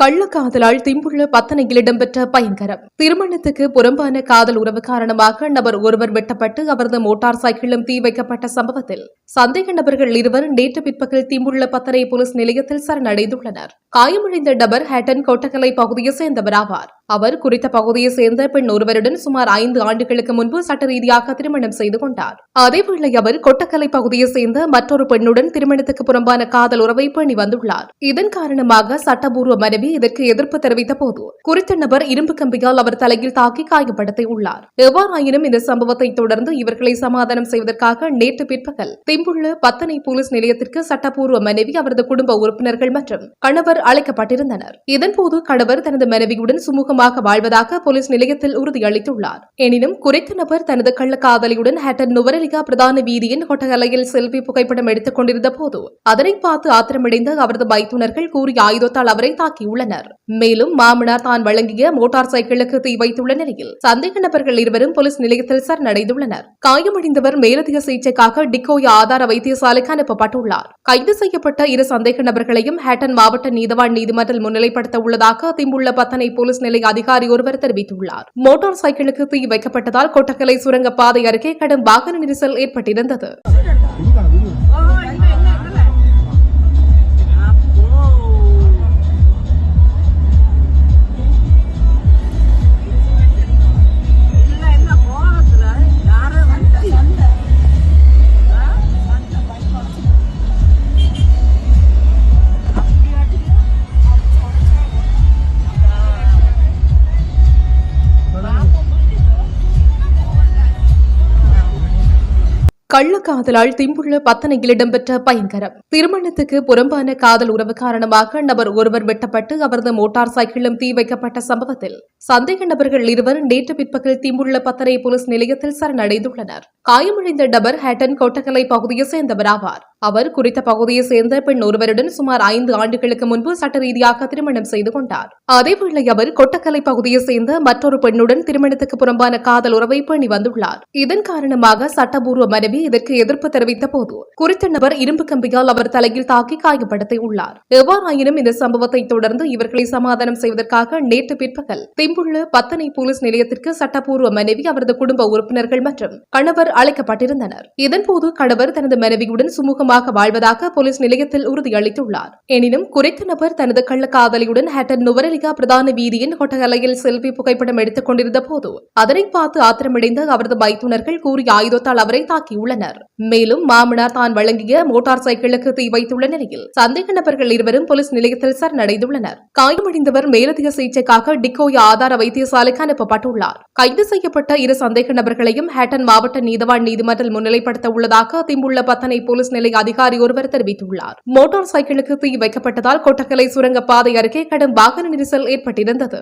கள்ளக்காதலால் திம்புள்ள பத்தனையில் இடம்பெற்ற பயங்கரம். திருமணத்துக்கு புறம்பான காதல் உறவு காரணமாக நபர் ஒருவர் வெட்டப்பட்டு அவரது மோட்டார் சைக்கிளும் தீ வைக்கப்பட்ட சம்பவத்தில் சந்தேக நபர்கள் இருவர் நேற்று பிற்பகல் திம்புள்ள பத்தனை போலீஸ் நிலையத்தில் சரணடைந்துள்ளனர். காயமடைந்த டபர் ஹேட்டன் கோட்டக்கலை பகுதியை சேர்ந்தவர் ஆவார். அவர் குறித்த பகுதியை சேர்ந்த பெண் ஒருவருடன் சுமார் ஐந்து ஆண்டுகளுக்கு முன்பு சட்ட ரீதியாக திருமணம் செய்து கொண்டார். அதேவேளை அவர் கொட்டக்கலை பகுதியை சேர்ந்த மற்றொரு பெண்ணுடன் திருமணத்துக்கு புறம்பான காதல் உறவை பேணி வந்துள்ளார். இதன் காரணமாக சட்டபூர்வ மனைவி இதற்கு எதிர்ப்பு தெரிவித்த போது குறித்த நபர் இரும்பு கம்பியால் அவர் தலையில் தாக்கி காயப்படுத்தியுள்ளார். எவ்வாறாயினும் இந்த சம்பவத்தை தொடர்ந்து இவர்களை சமாதானம் செய்வதற்காக நேற்று பிற்பகல் திம்புள்ள பத்தனை போலீஸ் நிலையத்திற்கு சட்டபூர்வ மனைவி அவரது குடும்ப உறுப்பினர்கள் மற்றும் கணவர் அழைக்கப்பட்டிருந்தனர். இதன்போது கணவர் தனது மனைவியுடன் சுமூகமாக வாழ்வதாக போலீஸ் நிலையத்தில் உறுதியளித்துள்ளார். எனினும் குறித்த நபர் தனது கள்ளக்காதலியுடன் ஹேட்டன் நுவரலிகா பிரதான வீதியின் கொட்டகலையில் செல்வி புகைப்படம் எடுத்துக் கொண்டிருந்த போது அதனை பார்த்து ஆத்திரமடைந்த அவரது பைத்துனர்கள் கூறிய ஆயுதத்தால் அவரை தாக்கியுள்ளனர். மேலும் மாமனார் தான் வழங்கிய மோட்டார் சைக்கிளுக்கு தீ வைத்துள்ள நிலையில் சந்தேக நபர்கள் இருவரும் போலீஸ் நிலையத்தில் சரணடைந்துள்ளனர். காயமடைந்தவர் மேலதிக சிகிச்சைக்காக டிக்கோயா ஆதார வைத்தியசாலைக்கு அனுப்பப்பட்டுள்ளார். கைது செய்யப்பட்ட இரு சந்தேக நபர்களையும் ஹேட்டன் மாவட்ட நீதவான் நீதிமன்றில் முன்னிலைப்படுத்த உள்ளதாக திம்புள்ள பத்தனை போலீஸ் நிலைய அதிகாரி ஒருவர் தெரிவித்துள்ளார். மோட்டார் சைக்கிளுக்கு தீ வைக்கப்பட்டதால் கொட்டக்கலை சுரங்கப்பாதை அருகே கடும் வாகன நெரிசல் ஏற்பட்டிருந்தது. கள்ளக்காதலால் திம்புள்ள பத்தனையில் இடம்பெற்ற பயங்கரம். திருமணத்துக்கு புறம்பான காதல் உறவு காரணமாக நபர் ஒருவர் வெட்டப்பட்டு அவரது மோட்டார் சைக்கிளும் தீ வைக்கப்பட்ட சம்பவத்தில் சந்தேக நபர்கள் இருவர் நேற்று பிற்பகல் திம்புள்ள பத்தனை போலீஸ் நிலையத்தில் சரணடைந்துள்ளனர். காயமடைந்த நபர் ஹேட்டன் கொட்டக்கலை பகுதியை சேர்ந்தவர் ஆவார் அவர் குறித்த பகுதியை சேர்ந்த பெண் ஒருவருடன் சுமார் ஐந்து ஆண்டுகளுக்கு முன்பு சட்ட ரீதியாக திருமணம் செய்து கொண்டார். அதேவேளை அவர் கொட்டக்கலை பகுதியை சேர்ந்த மற்றொரு பெண்ணுடன் திருமணத்துக்கு புறம்பான காதல் உறவை பேணி வந்துள்ளார். இதன் காரணமாக சட்டபூர்வ மனைவி இதற்கு எதிர்ப்பு தெரிவித்த போது குறித்த நபர் இரும்பு கம்பியால் அவர் தலையில் தாக்கி காயப்படுத்தியுள்ளார். எவ்வாறாயினும் இந்த சம்பவத்தை தொடர்ந்து இவர்களை சமாதானம் செய்வதற்காக நேற்று பிற்பகல் திம்புள்ள பத்தனை போலீஸ் நிலையத்திற்கு சட்டப்பூர்வ மனைவி அவரது குடும்ப உறுப்பினர்கள் மற்றும் கணவர் அழைக்கப்பட்டிருந்தனர். இதன்போது கணவர் தனது மனைவியுடன் சுமூகம் சுமூகமாக வாழ்வதாக போலீஸ் நிலையத்தில் உறுதியளித்துள்ளார். எனினும் குறித்த நபர் தனது கள்ளக்காதலியுடன் ஹேட்டன் நுவரலிகா பிரதான வீதியின் கொட்டகலையில் செல்வி புகைப்படம் எடுத்துக் கொண்டிருந்த போது அதனை பார்த்து ஆத்திரமடைந்த அவரது பைத்துனர்கள் கூறிய ஆயுதத்தால் அவரை தாக்கியுள்ளனர். மேலும் மாமனார் தான் வழங்கிய மோட்டார் சைக்கிளுக்கு தீ வைத்துள்ள நிலையில் சந்தேக நபர்கள் இருவரும் போலீஸ் நிலையத்தில் சரணடைந்துள்ளனர். காயமடைந்தவர் மேலதிக சிகிச்சைக்காக டிக்கோயா ஆதார வைத்தியசாலைக்கு அனுப்பப்பட்டுள்ளார். கைது செய்யப்பட்ட இரு சந்தேக நபர்களையும் ஹேட்டன் மாவட்ட நீதவான் நீதிமன்றில் முன்னிலைப்படுத்த உள்ளதாக திம்புள்ள பத்தனை போலீஸ் நிலைய அதிகாரி ஒருவர் தெரிவித்துள்ளார். மோட்டார் சைக்கிளுக்கு தீ வைக்கப்பட்டதால் கொட்டக்கலை சுரங்கப்பாதை அருகே கடும் வாகன நெரிசல் ஏற்பட்டிருந்தது.